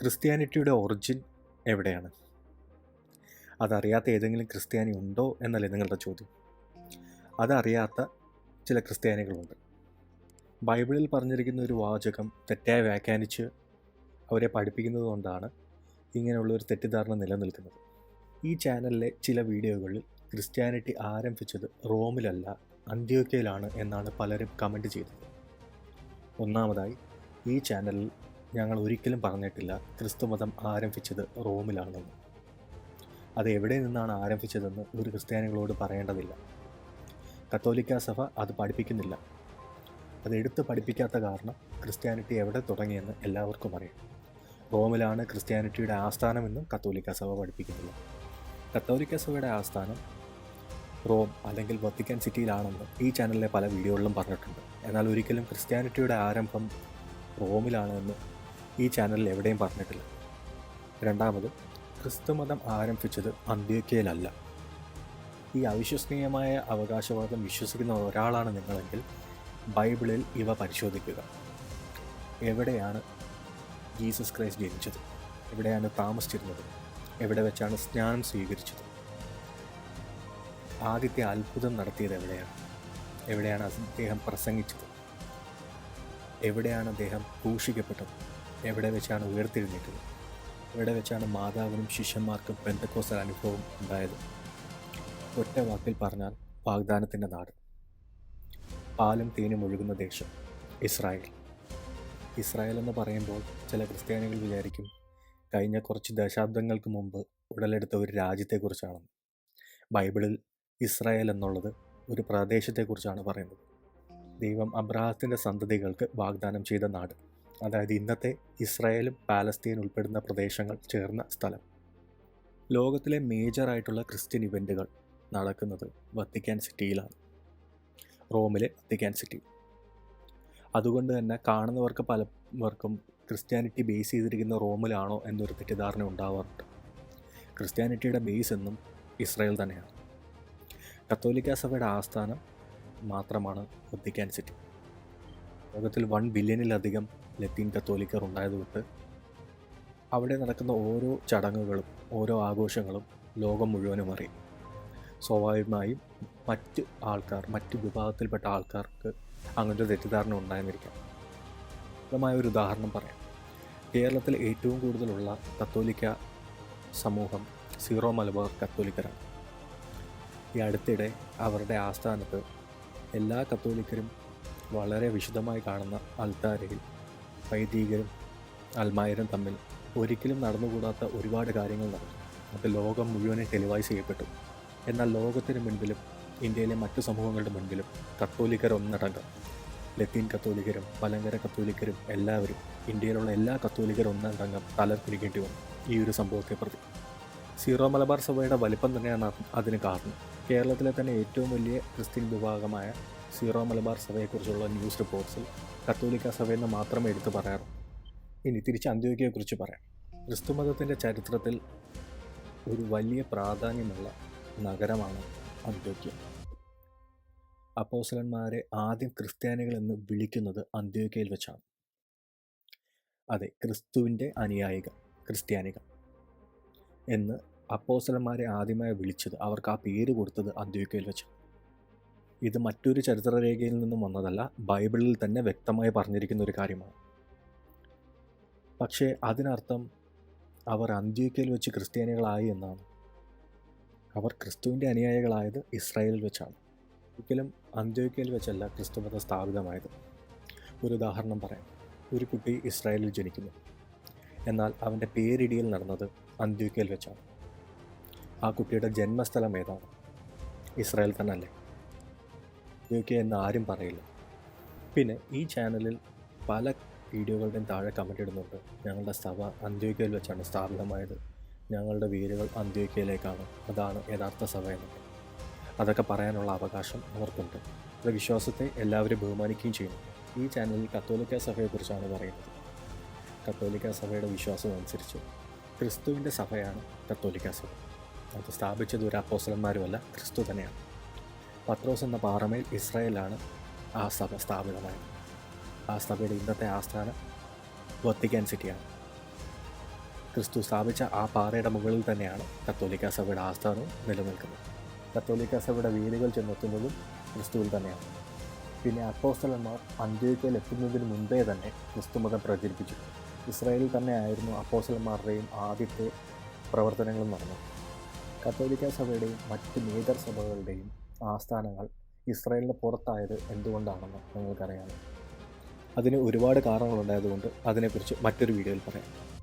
ക്രിസ്ത്യാനിറ്റിയുടെ origin എവിടെയാണ്? അതറിയാത്ത ഏതെങ്കിലും ക്രിസ്ത്യാനി ഉണ്ടോ എന്നല്ലേ നിങ്ങളുടെ ചോദ്യം. അതറിയാത്ത ചില ക്രിസ്ത്യാനികളുണ്ട്. ബൈബിളിൽ പറഞ്ഞിരിക്കുന്ന ഒരു വാചകം തെറ്റായി വ്യാഖ്യാനിച്ച് അവരെ പഠിപ്പിക്കുന്നത് കൊണ്ടാണ് ഇങ്ങനെയുള്ള ഒരു തെറ്റിദ്ധാരണ നിലനിൽക്കുന്നത്. ഈ ചാനലിലെ ചില വീഡിയോകളിൽ ക്രിസ്ത്യാനിറ്റി ആരംഭിച്ചത് റോമിലല്ല അന്ത്യോക്കയിലാണ് എന്നാണ് പലരും കമന്റ് ചെയ്തത്. ഒന്നാമതായി ഈ ചാനലിൽ ഞങ്ങൾ ഒരിക്കലും പറഞ്ഞിട്ടില്ല. ക്രിസ്തുമതം ആരംഭിച്ചത് റോമിലാണെന്ന്. അത് എവിടെ നിന്നാണ് ആരംഭിച്ചതെന്ന് ഒരു ക്രിസ്ത്യാനികളോട് പറയേണ്ടതില്ല. കത്തോലിക്ക സഭ അത് പഠിപ്പിക്കുന്നില്ല. അത് എടുത്ത് പഠിപ്പിക്കാത്ത കാരണം ക്രിസ്ത്യാനിറ്റി എവിടെ തുടങ്ങിയെന്ന് എല്ലാവർക്കും അറിയാം. റോമിലാണ് ക്രിസ്ത്യാനിറ്റിയുടെ ആസ്ഥാനമെന്നും കത്തോലിക്ക സഭ പഠിപ്പിക്കുന്നില്ല. കത്തോലിക്ക സഭയുടെ ആസ്ഥാനം റോം അല്ലെങ്കിൽ വത്തിക്കാൻ സിറ്റിയിലാണെന്ന് ഈ ചാനലിലെ പല വീഡിയോകളിലും പറഞ്ഞിട്ടുണ്ട്. എന്നാൽ ഒരിക്കലും ക്രിസ്ത്യാനിറ്റിയുടെ ആരംഭം റോമിലാണെന്ന് ഈ ചാനലിൽ എവിടെയും പറഞ്ഞിട്ടില്ല. രണ്ടാമത് ക്രിസ്തുമതം ആരംഭിച്ചത് അന്ത്യോക്കയിലല്ല ഈ അവിശ്വസനീയമായ അവകാശവാദം വിശ്വസിക്കുന്ന ഒരാളാണ് നിങ്ങളെങ്കിൽ ബൈബിളിൽ ഇവ പരിശോധിക്കുക. എവിടെയാണ് ജീസസ് ക്രൈസ്റ്റ് ജനിച്ചത്? എവിടെയാണ് താമസിച്ചിരുന്നത്? എവിടെ വെച്ചാണ് സ്നാനം സ്വീകരിച്ചത്? ആദ്യത്തെ അത്ഭുതം നടത്തിയത് എവിടെയാണ്? എവിടെയാണ് അദ്ദേഹം പ്രസംഗിച്ചത്? എവിടെയാണ് അദ്ദേഹം ക്രൂശിക്കപ്പെട്ടത്? എവിടെ വെച്ചാണ് ഉയർത്തെഴുന്നേറ്റത് എവിടെ വെച്ചാണ് മാതാവിനും ശിഷ്യന്മാർക്കും ബന്ധക്കോസൽ അനുഭവം ഉണ്ടായത്? ഒറ്റ വാക്കിൽ പറഞ്ഞാൽ വാഗ്ദാനത്തിന്റെ നാട്. പാലും തേനും ഒഴുകുന്ന ദേശം ഇസ്രായേൽ. ഇസ്രായേൽ എന്ന് പറയുമ്പോൾ ചില ക്രിസ്ത്യാനികൾ വിചാരിക്കും കഴിഞ്ഞ കുറച്ച് ദശാബ്ദങ്ങൾക്ക് മുമ്പ് ഉടലെടുത്ത ഒരു രാജ്യത്തെക്കുറിച്ചാണ് ബൈബിളിൽ ഇസ്രായേൽ എന്നുള്ളത് ഒരു പ്രദേശത്തെക്കുറിച്ചാണ് പറയുന്നത്. ദൈവം അബ്രാഹത്തിന്റെ സന്തതികൾക്ക് വാഗ്ദാനം ചെയ്ത നാട്. അതായത് ഇന്നത്തെ ഇസ്രായേലും പാലസ്തീനും ഉൾപ്പെടുന്ന പ്രദേശങ്ങൾ ചേർന്ന സ്ഥലം. ലോകത്തിലെ മേജറായിട്ടുള്ള ക്രിസ്ത്യൻ ഇവന്റുകൾ നടക്കുന്നത് വത്തിക്കാൻ സിറ്റിയിലാണ്. റോമിലെ വത്തിക്കാൻ സിറ്റി. അതുകൊണ്ട് തന്നെ കാണുന്നവർക്ക് പലവർക്കും ക്രിസ്ത്യാനിറ്റി ബേസ് ചെയ്തിരിക്കുന്ന റോമിലാണോ എന്നൊരു തെറ്റിദ്ധാരണ ഉണ്ടാവാറുണ്ട്. ക്രിസ്ത്യാനിറ്റിയുടെ ബേസ് എന്നും ഇസ്രായേൽ തന്നെയാണ്. കത്തോലിക്ക സഭയുടെ ആസ്ഥാനം മാത്രമാണ് വത്തിക്കാൻ സിറ്റി. ലോകത്തിൽ വൺ ബില്യണിലധികം ലത്തീൻ കത്തോലിക്കർ ഉണ്ടായതുകൊണ്ട് അവിടെ നടക്കുന്ന ഓരോ ചടങ്ങുകളും ഓരോ ആഘോഷങ്ങളും ലോകം മുഴുവനും അറിയും. സ്വാഭാവികമായും മറ്റ് ആൾക്കാർ മറ്റ് വിഭാഗത്തിൽപ്പെട്ട ആൾക്കാർക്ക് അങ്ങനത്തെ തെറ്റിദ്ധാരണ ഉണ്ടായെന്നിരിക്കാം വ്യക്തമായ ഒരു ഉദാഹരണം പറയാം. കേരളത്തിൽ ഏറ്റവും കൂടുതലുള്ള കത്തോലിക്ക സമൂഹം സീറോ മലബാർ കത്തോലിക്കരാണ്. ഈ അടുത്തിടെ അവരുടെ ആസ്ഥാനത്ത് എല്ലാ കത്തോലിക്കരും വളരെ വിശദമായി കാണുന്ന അൽത്താരയിൽ വൈദികരും അൽമായരും തമ്മിൽ ഒരിക്കലും നടന്നുകൂടാത്ത ഒരുപാട് കാര്യങ്ങൾ നടന്നു. അത് ലോകം മുഴുവനും ടെലിവൈസ് ചെയ്യപ്പെട്ടു. എന്നാൽ ലോകത്തിന് മുൻപിലും ഇന്ത്യയിലെ മറ്റു സമൂഹങ്ങളുടെ മുൻപിലും കത്തോലിക്കർ ഒന്നടങ്കം ലത്തീൻ കത്തോലിക്കരും പലങ്കര കത്തോലിക്കരും എല്ലാവരും ഇന്ത്യയിലുള്ള എല്ലാ കത്തോലിക്കരും ഒന്നടങ്കം തലക്കുനിക്കേണ്ടി വന്നു ഈ ഒരു സംഭവത്തെ പ്രതി. സീറോ മലബാർ സഭയുടെ വലിപ്പം തന്നെയാണ് അതിന് കാരണം. കേരളത്തിലെ തന്നെ ഏറ്റവും വലിയ ക്രിസ്ത്യൻ വിഭാഗമായ സീറോ മലബാർ സഭയെക്കുറിച്ചുള്ള ന്യൂസ് റിപ്പോർട്ട്സിൽ കത്തോലിക്ക സഭയെന്ന് മാത്രമേ എടുത്തു പറയാറുള്ളൂ. ഇനി തിരിച്ച് അന്ത്യോഗ്യയെക്കുറിച്ച് പറയാം. ക്രിസ്തുമതത്തിന്റെ ചരിത്രത്തിൽ ഒരു വലിയ പ്രാധാന്യമുള്ള നഗരമാണ് അന്ത്യോക്യ. അപ്പോസലന്മാരെ ആദ്യം ക്രിസ്ത്യാനികൾ എന്ന് വിളിക്കുന്നത് അന്ത്യോക്യയിൽ വെച്ചാണ്. അതെ ക്രിസ്തുവിന്റെ അനുയായികൾ ക്രിസ്ത്യാനികൾ എന്ന് അപ്പോസലന്മാരെ ആദ്യമായി വിളിച്ചത് അവർക്ക് ആ പേര് കൊടുത്തത് അന്ത്യോക്യയിൽ വെച്ചാണ്. ഇത് മറ്റൊരു ചരിത്രരേഖയിൽ നിന്നും വന്നതല്ല ബൈബിളിൽ തന്നെ വ്യക്തമായി പറഞ്ഞിരിക്കുന്ന ഒരു കാര്യമാണ്. പക്ഷേ അതിനർത്ഥം അവർ അന്ത്യോക്യയിൽ വെച്ച് ക്രിസ്ത്യാനികളായി എന്നാണ്. അവർ ക്രിസ്തുവിന്റെ അനുയായികളായത് ഇസ്രായേലിൽ വെച്ചാണ്. ഒരിക്കലും അന്ത്യോക്യയിൽ വെച്ചല്ല ക്രിസ്തുമത സ്ഥാപിതമായത്. ഒരു ഉദാഹരണം പറയാം. ഒരു കുട്ടി ഇസ്രായേലിൽ ജനിക്കുന്നു. എന്നാൽ അവന്റെ പേരിടിയിൽ നടന്നത് അന്ത്യോക്യയിൽ വെച്ചാണ്. ആ കുട്ടിയുടെ ജന്മസ്ഥലം ഏതാണ്? ഇസ്രായേൽ തന്നെ അല്ലേ അന്ത്യോക്യ എന്ന് ആരും പറയില്ല. പിന്നെ ഈ ചാനലിൽ പല വീഡിയോകളുടെയും താഴെ കമന്റ് ഇടുന്നുണ്ട്. ഞങ്ങളുടെ സഭ അന്ത്യോഗ്യയിൽ വെച്ചാണ് സ്ഥാപിതമായത്. ഞങ്ങളുടെ വീടുകൾ അന്ത്യോക്യയിലേക്കാണ്. അതാണ് യഥാർത്ഥ സഭ എന്നൊക്കെ. അതൊക്കെ പറയാനുള്ള അവകാശം അവർക്കുണ്ട്. അത് വിശ്വാസത്തെ എല്ലാവരും ബഹുമാനിക്കുകയും ചെയ്യുന്നു. ഈ ചാനലിൽ കത്തോലിക്ക സഭയെക്കുറിച്ചാണ് പറയുന്നത്. കത്തോലിക്ക സഭയുടെ വിശ്വാസം അനുസരിച്ച് ക്രിസ്തുവിന്റെ സഭയാണ് കത്തോലിക്ക സഭ. അത് സ്ഥാപിച്ചത് ഒരു അപ്പോസലന്മാരുമല്ല ക്രിസ്തു തന്നെയാണ്. പത്രോസ് എന്ന പാറമേൽ ഇസ്രായേലാണ് ആ സഭ സ്ഥാപിതമായത്. ആ സഭയുടെ ഇന്നത്തെ ആസ്ഥാനം വത്തിക്കാൻ സിറ്റിയാണ്. ക്രിസ്തു സ്ഥാപിച്ച ആ പാറയുടെ മുകളിൽ തന്നെയാണ് കത്തോലിക്ക സഭയുടെ ആസ്ഥാനവും നിലനിൽക്കുന്നത്. കത്തോലിക്ക സഭയുടെ വീടുകൾ ചെന്നെത്തുന്നതും ക്രിസ്തുവിൽ തന്നെയാണ്. പിന്നെ അപ്പോസ്തലന്മാർ അന്ത്യത്തിൽ എത്തുന്നതിന് മുൻപേ തന്നെ ക്രിസ്തു ക്രിസ്തുമതം പ്രചരിപ്പിച്ചു. ഇസ്രായേലിൽ തന്നെ ആയിരുന്നു അപ്പോസ്തലന്മാരുടെയും ആദ്യത്തെ പ്രവർത്തനങ്ങളും നടന്നത്. കത്തോലിക്ക സഭയുടെയും മറ്റ് മേജർ സഭകളുടെയും ആസ്ഥാനങ്ങൾ ഇസ്രായേലിന് പുറത്തായത് എന്തുകൊണ്ടാണെന്ന് നിങ്ങൾക്കറിയാമോ? അതിന് ഒരുപാട് കാരണങ്ങളുണ്ടായതുകൊണ്ട് അതിനെക്കുറിച്ച് മറ്റൊരു വീഡിയോയിൽ പറയാം.